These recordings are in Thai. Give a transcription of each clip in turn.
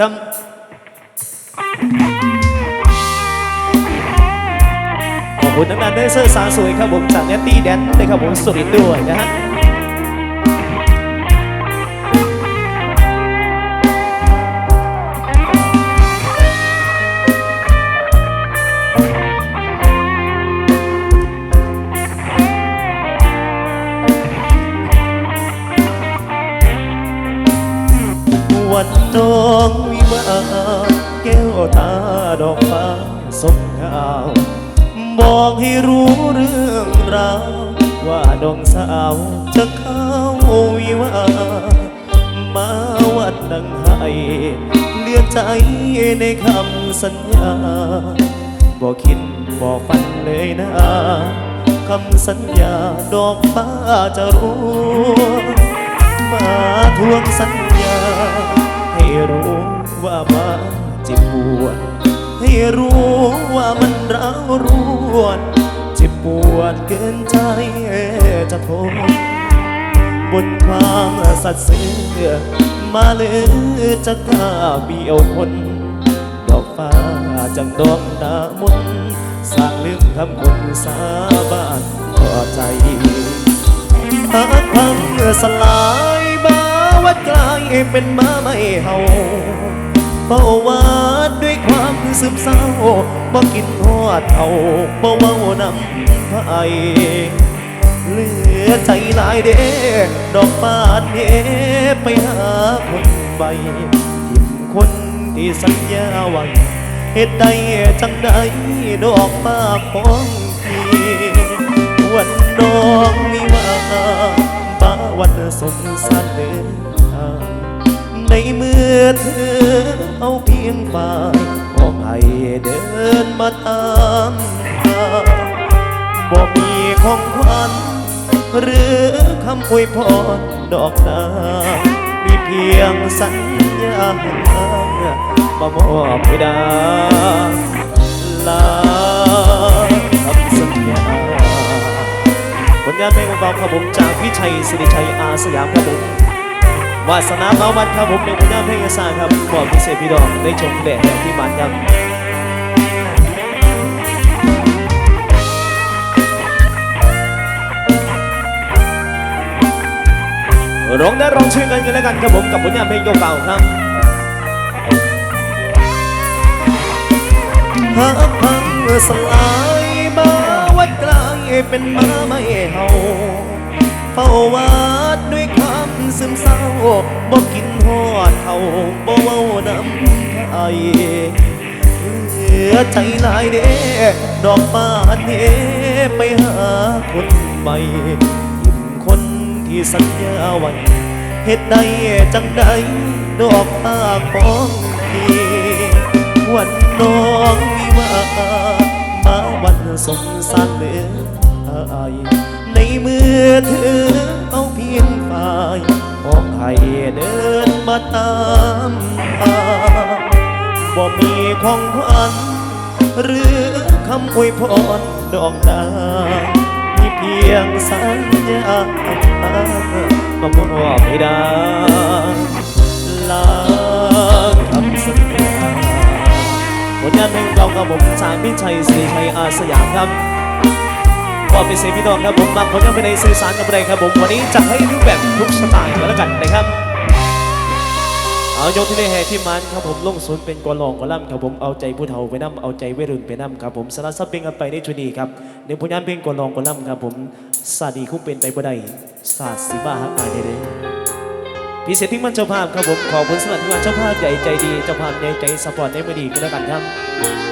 ครับขอบคุณนักดานเดนเซอร์สาวสวยครับผมจากเนตตี้แดนนะครับผมสุริด้วยนะฮะามบอกให้รู้เรื่องราวว่าน้องสาวจะเข้าวิวามาวัดดังให้เลือนใจในคำสัญญาบอกคิดบอกฝันเลยนะคำสัญญาดอกฟ้าจะรู้มาทวงสัญญา ให้รู้ว่ามาเจ็บปวด ให้รู้ว่ามันร้าวรวนเจ็บปวดเกินใจจะทนบนความสัตย์ซื่อมาเลยจะกล้าเบี้ยวทนดอกฟ้าจังดอกดามนสร้างลืมคำคนสาบานต่อใจหากพังสลายบ้าวัดกลายเป็นมาไม่เฮา เฝ้าวาดด้วยความซึมเศร้าบ่กินหอดเอาบ่เว้านำไผเหลือใจหลายเด้ดอกบานเด้ไปหาคนใบทิมคนที่สัญญาไว้เหตุใดจังใดดอกฟ้าของพี่วันน้องมีว่าบ้าวันสมสารเดินทาง มื่อเธอเอาเพียงฝ่ายบอกให้เดินมาตามทางบอกมีของขวัญหรือคำอวยพรดอกนามีเพียงสัญญาแห่งทางมามอบให้ดาลาคำสัญญาผลงานเพลงของเราครับผมจากพี่ชัยสิริชัยอาสยามครับผม วาสนาเมามันครับผมเป็นผลงานเพลงอีสานครับมอบพิเศษพี่ดอกได้ชมแดดแดดที่มันครับร้องได้ร้องช่วยกันกันแล้วกันครับผมกับผลงานเพลงเก่าๆครับหากพังสลายมาวัดกลางเป็นมาไม่เฮาเฝ้าวาดด้วยค ซึมเศร้าบอกกินหอดเขาบ่เว้าน้ำไอเหลือใจหลายเด้ดอกฟ้าเทไปหาคนใหม่ยิ้มคนที่สัญญาไว้เหตุใดจังใดดอกฟ้าของพี่วันน้องวิวามาวันสงสารเหลืออายในมือเธอเอาเพียงฝ่าย ออให้เดินมาตามทางบ่มีของขวัญหรือคำอวยพรดอกนามีเพียงสัญญามามอบให้ได้ลาคำสัญญาผลงานเพลงเราครับผมสายพิชัยศรีชัยอาสยามครับ ก็เป็นเสียงพี่น้องครับผมบางคนยังไม่ได้สื่อสารกับอะไรครับผมวันนี้จะให้รูปแบบทุกสไตล์กันแล้วกันนะครับเอายกที่ได้แห่ที่มันครับผมลงศูนย์เป็นกอลองกอล่ำครับผมเอาใจผู้เฒ่าไปนํเอาใจวัยรุ่นไปนํครับผมสารสับเป็นกันไปในชุดนี้ครับในผลงานเพลงกอลองกอล่ำครับผมสาดีคุ้มเป็นไปบ่ได้ศาสตร์สีบ้าฮักอายได้เลยพิเศษที่มันเจ้าภาพครับผมขอบคุณสำหรับที่มาเจ้าภาพใหญ่ใจดีเจ้าภาพใหญ่ใจสปอร์ตได้มาดีก็แล้วกันครับ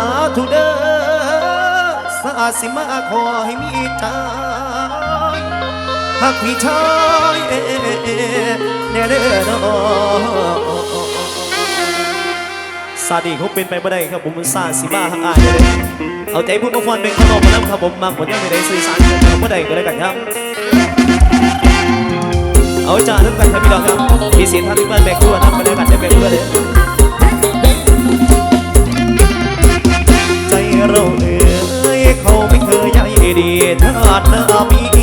าธุเดอสาสิมาขอให้มีใจหักพี่ชายแน่เด้อนอซาดีเขาเป็นไปไม่ได้ครับผมมันซาสิมาหักอายเอาใจพูดมาฟอนเป็นขนมมาแล้ครับผมมาผมยังไม่ได้สื่อสารกับไม่ได้ก็ได้กันครับเอาจ่าทุกกันครับพี่ดอกครับพี่เสียท่านที่เพื่อนแบกตัวยทำไปด้วยกันได้แบกด้วเลย เราเหนื่อยเขาเป็นเธอใหญ่ดีเธอเธอมี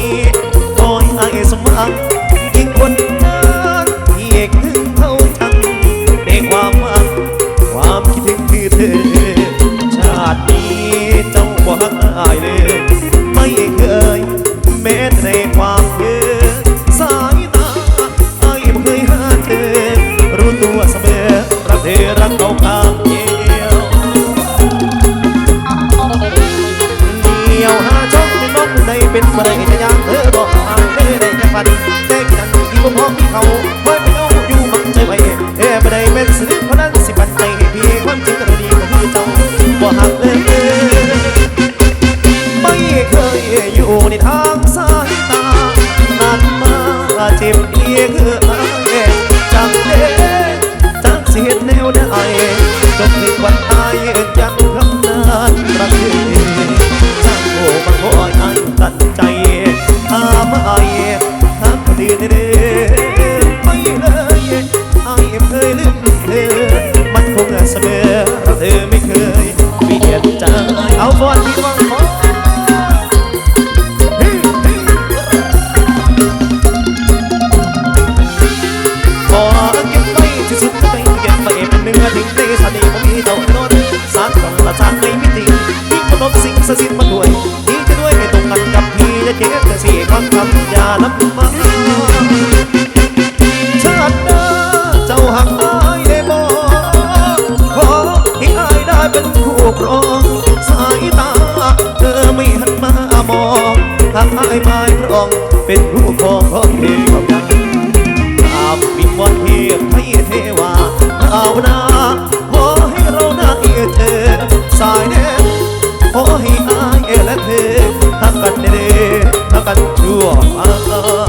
make me Allah.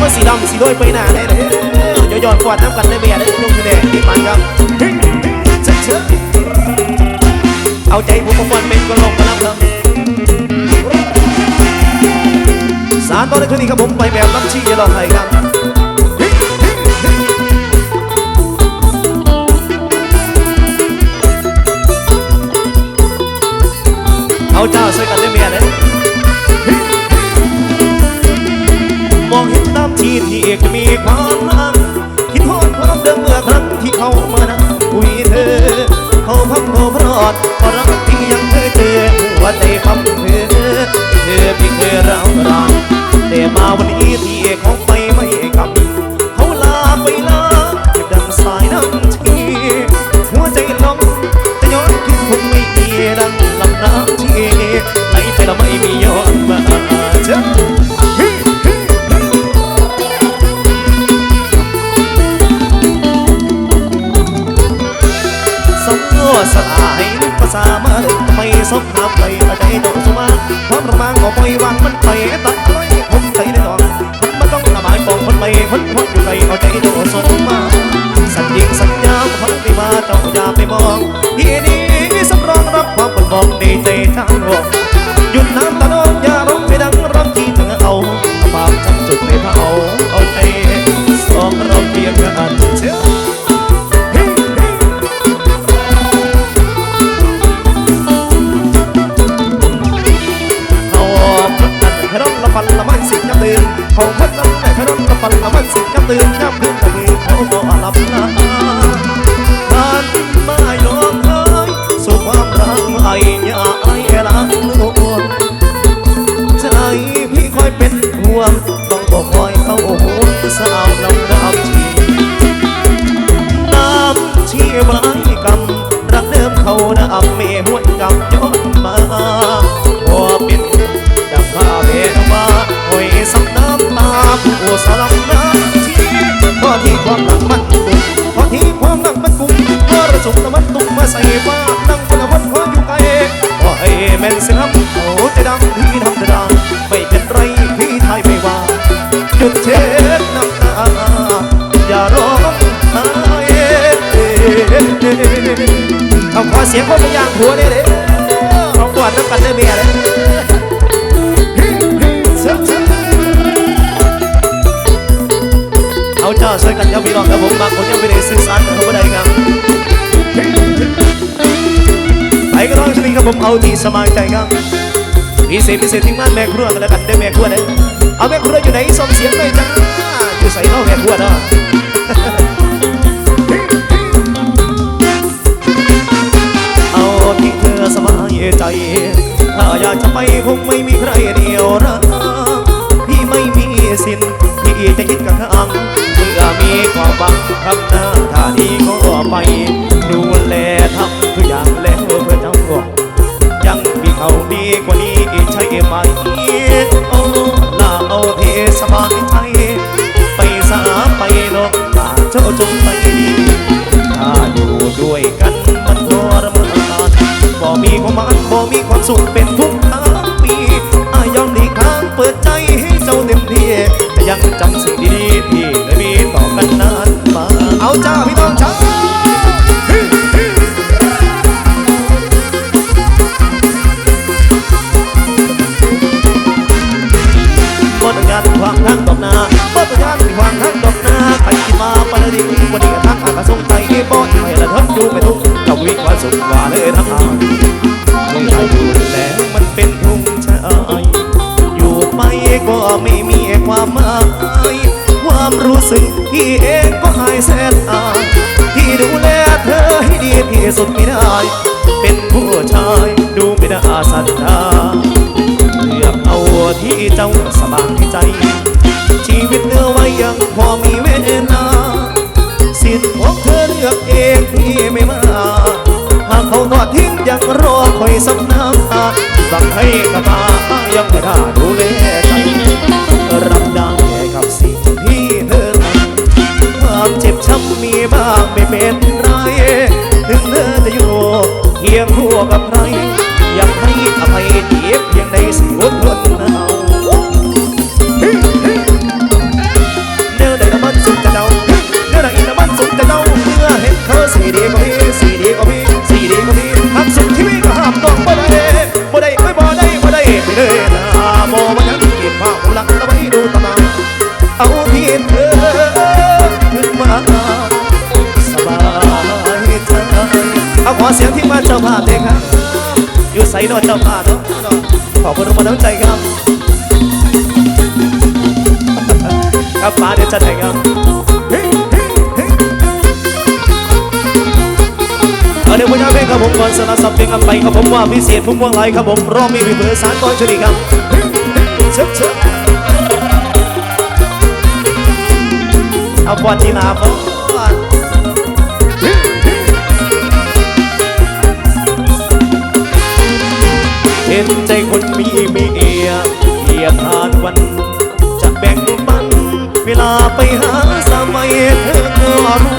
ยัสีดำสีด้วยไปหน้าเลยย้อนย้อนกวาดน้ำกันได้เบียร์ได้ลงแดงที่มันครับเอาใจผู้ปกครเป็นก็ลงมาล้วครับสารต้นในคืนนี้ครับผมไปแบบรับชี้ยาลองไทยครับ ที่เอกมีความมั่งคิดโทษความเดิมเมื่อครั้งที่เขามานั่งคุยเธอ เขาพักโผพรอดเพราะรักที่ยังเคยเจอว่าใจคำเธอเธอไม่เคยร้ารานแต่มาวันนี้ที่ សົບអាប់ໄលអត់ឯតោសមាភំរមាងក៏បុយវាងមិនបីតតអីខ្ញុំទៅដល់ mà con là bạn bọn con mày hất hất đường này ở đây đồ số mà sạch điện sạch nhau hất đi mà trong nhà mày mong đi đi sắp rong rắp hoa quần bóng đi tây thang hồ มันสิกำตื่นกำพึ่งกำมืเขาบ่หลับตาผ่านมาโยมเอ้ยสู่ความรักไอ้ยาไอ้ละโอนใจพี่คอยเป็นห่วง ผมเอาที่สบายใจครับพิเศษพิเศษทิ้งมันแม่ครัวกันแล้วกันได้แม่ครัวเด้เอาแม่ครัวอยู่ไหนส่งเสียงหน่อยจ้าอยู่ใส่นอกแม่ครัวเนาะเอาที่เธอสบายใจถ้าอยากจะไปคงไม่มีใครเดียวรักพี่ไม่มีสินพี่จะคิดกับทางเมื่อมีความหวังทำหน้าท่านี้ก็ไป ไปโอ้ลาเอาเทสบายใจไปสาไปโลกตาเจ้าจงไปดีถ้าอยู่ด้วยกันมันทรมานบ่มีความมันบ่มีความสุขเป็น ของเธอเลือกเองที่ไม่มา หากเขาทอดทิ้งยังรอคอยสำน้ำตาสั่งให้กระตายังไม่ได้ดูแลใจรับได้แค่กับสิ่งที่เธอทำความเจ็บช้ำมีบ้างไม่เป็นไรถึงเธอจะอยู่เคียงคู่กับใครอยากให้อภัยเจ็บเพียงใดสิอ อาขอเสียงที่มาเจ้าภาพเลยครับ อยู่ใส่นอนเจ้าภาพเนาะขอบคุณทุกคนน้ำใจครับ ครับมาเดี๋ยวจะไหนครับเอาเดี๋ยวผมจะเพลงครับผมก่อนสนับสนุนเพลงกันไปครับผมว่าพิเศษพุ่มพวงไรครับผมรอบมีวิเบอร์สารก่อนชดีครับเชิบเชิบเอาปอนจีนาก่อน ห็นใจคนมีเมียเกียทานวัน จะแบ่งปัน เวลาไปหาสมัยเธอก็รู้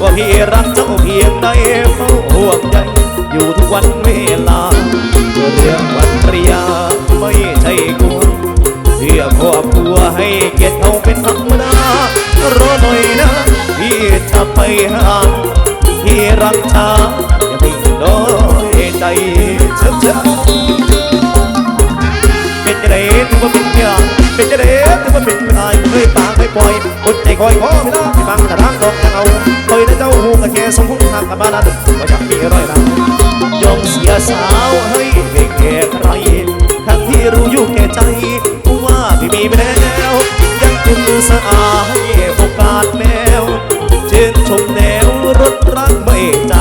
ว่าพี่รักเจ้าเพียงใดเฝ้าห่วงใยอยู่ทุกวันเวลาเพื่อเรื่องวันปริยาไม่ใช่กลัวเพื่อครอบครัวให้เกียรติเขาเป็นธรรมดารอหน่อยนะพี่จะไปหา เป็นจะได้ถือว่าเป็นอายเคยปากไม่ปล่อยอดใจคอยขอไม่ได้ไม่ฟังแต่ทางดอกจะเอาเคยได้เจ้าหูกระแค่สมหุ่นทางกันมานั้นก็อยากมีร้อยล้านยอมเสียสาวให้ไม่แก่ใครทั้งที่รู้อยู่แก่ใจกูว่าพี่มีไปแล้วยังคุณสะอาดให้โอกาสแมวเช่นชมแนวรถรักไม่จ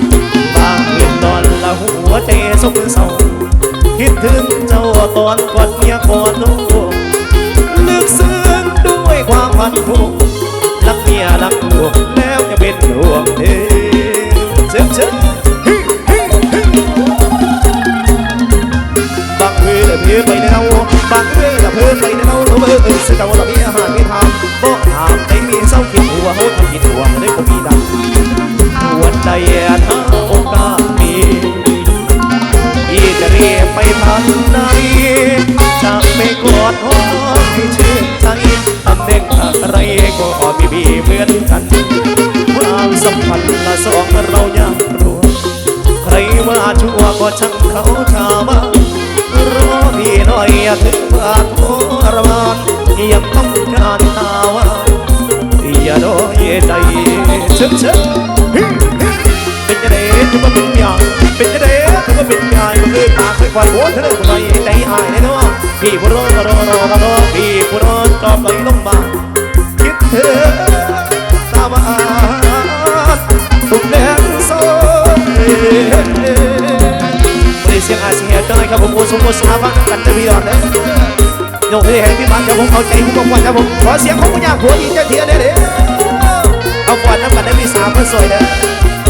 ำบางเห็นตอนละหัวใจสงเศร้าคิดถึงเจ้าตอนก่อนเมียก่อนลูกลึกซึ้ง พันผูกรักเมียรักลูกแล้วจะเป็นห่วงเธอ อนกันความสัมพันธ์ละสองเรายังรู้ใครว่าชั่วก็ช่างเขาชาวบ้านรอพี่น่อยอย่าถึงว่าทรมานยังต้องการตาวาอย่าโดยใจเชิญเชิญเป็นจะได้ถือว่าเป็นอย่างเป็นจะได้ถือว่าเป็นอย่ายมันเลยปากเคยควันหัวเธอเลยคนไหนใจหายแน่นอนพี่ผู้รอรอรอรอพี่ผู้รอจอบไหลลงมาคิดเธอ อาเซียนจังเลยครับผมโอสมโอสาบ้างกันจะมีดอนเลยยกให้แห่งพี่มันครับผมเอาใจผู้ประกวดครับผมขอเสียงของคุณยาหัวอีกเจ้าเทียนได้เลยเอาฟอนน้ำกันได้มีสามเพื่อสวยเลย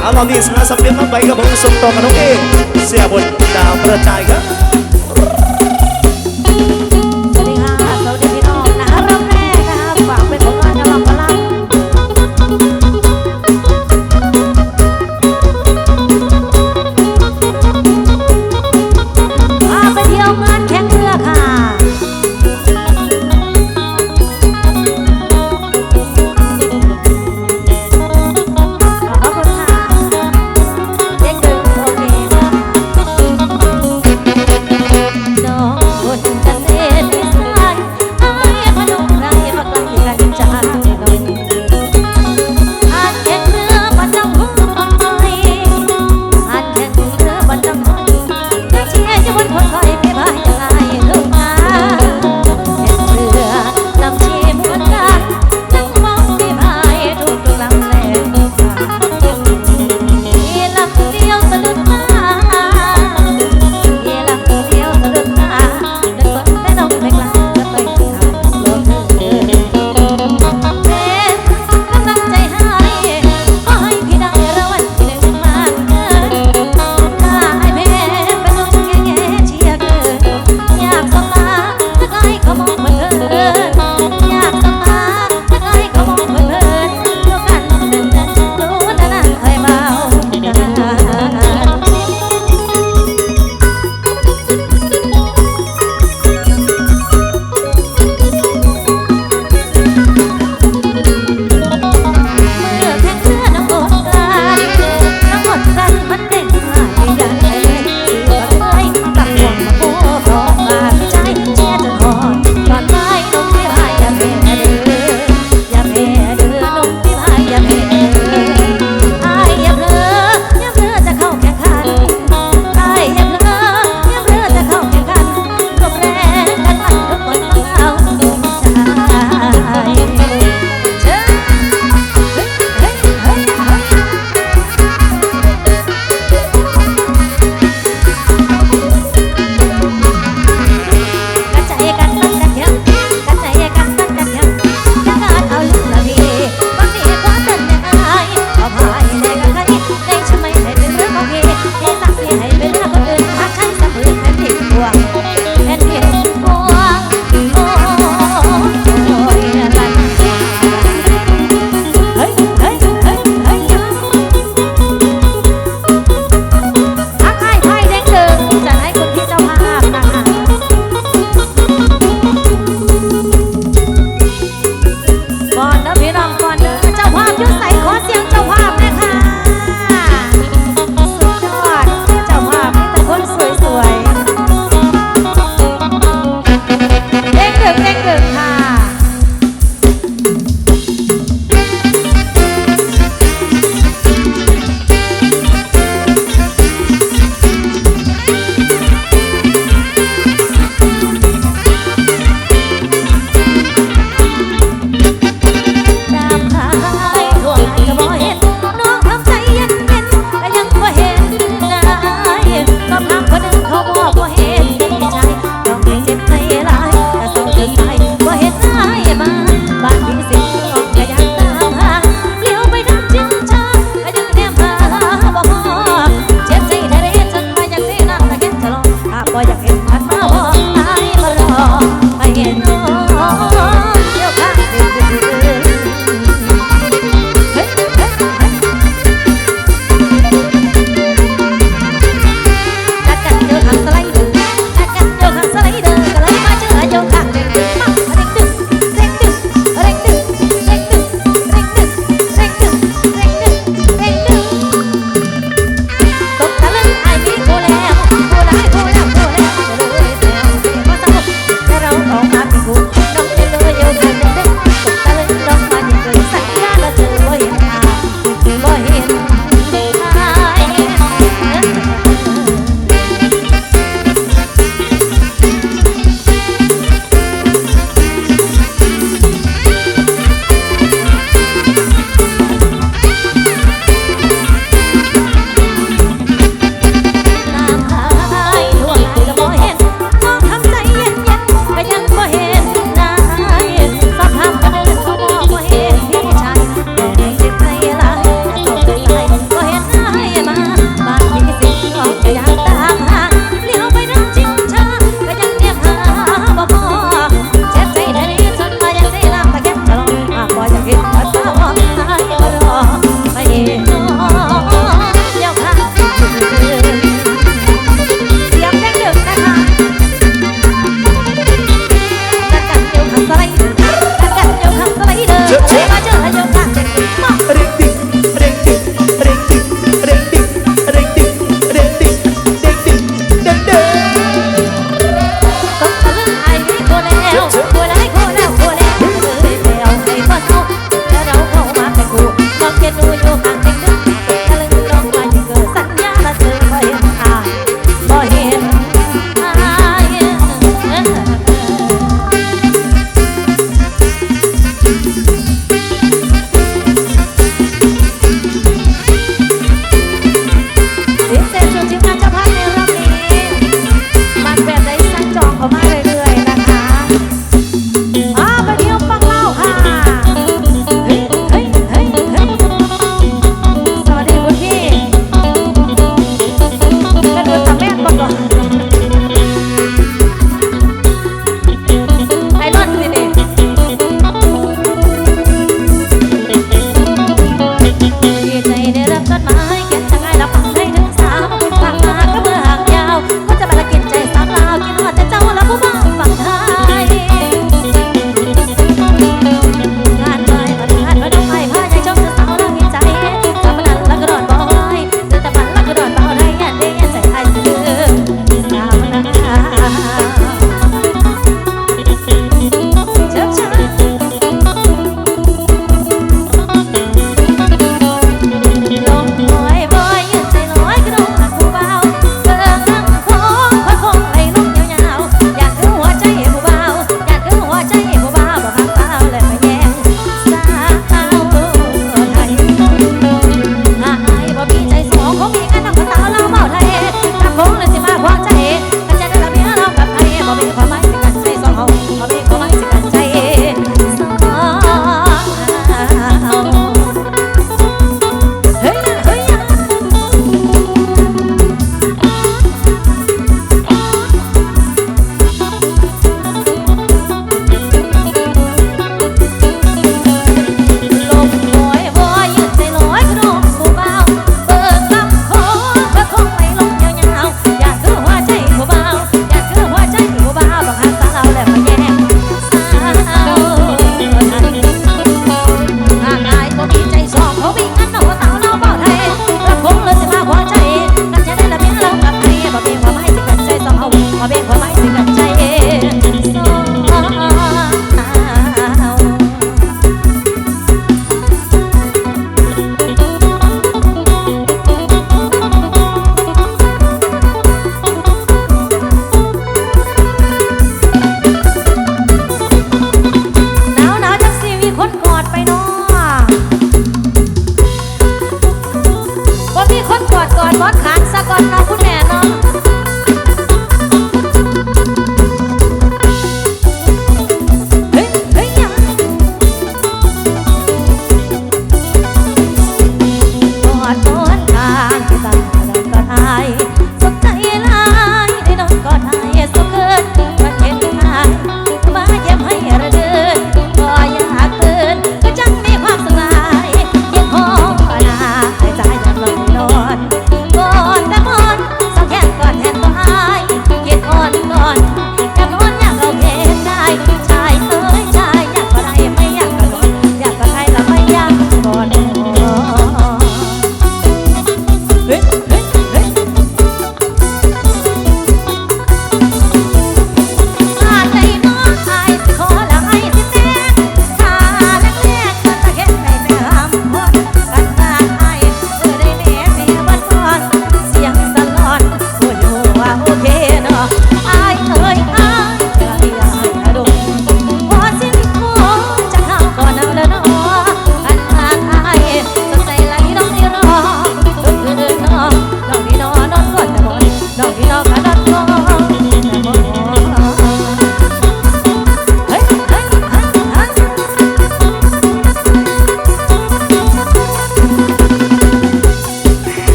เอาเราดีสนาสับเปลี่ยนมาไปกับผมส่งต่อกันน้องเอเสียบนดาวกระจายครับ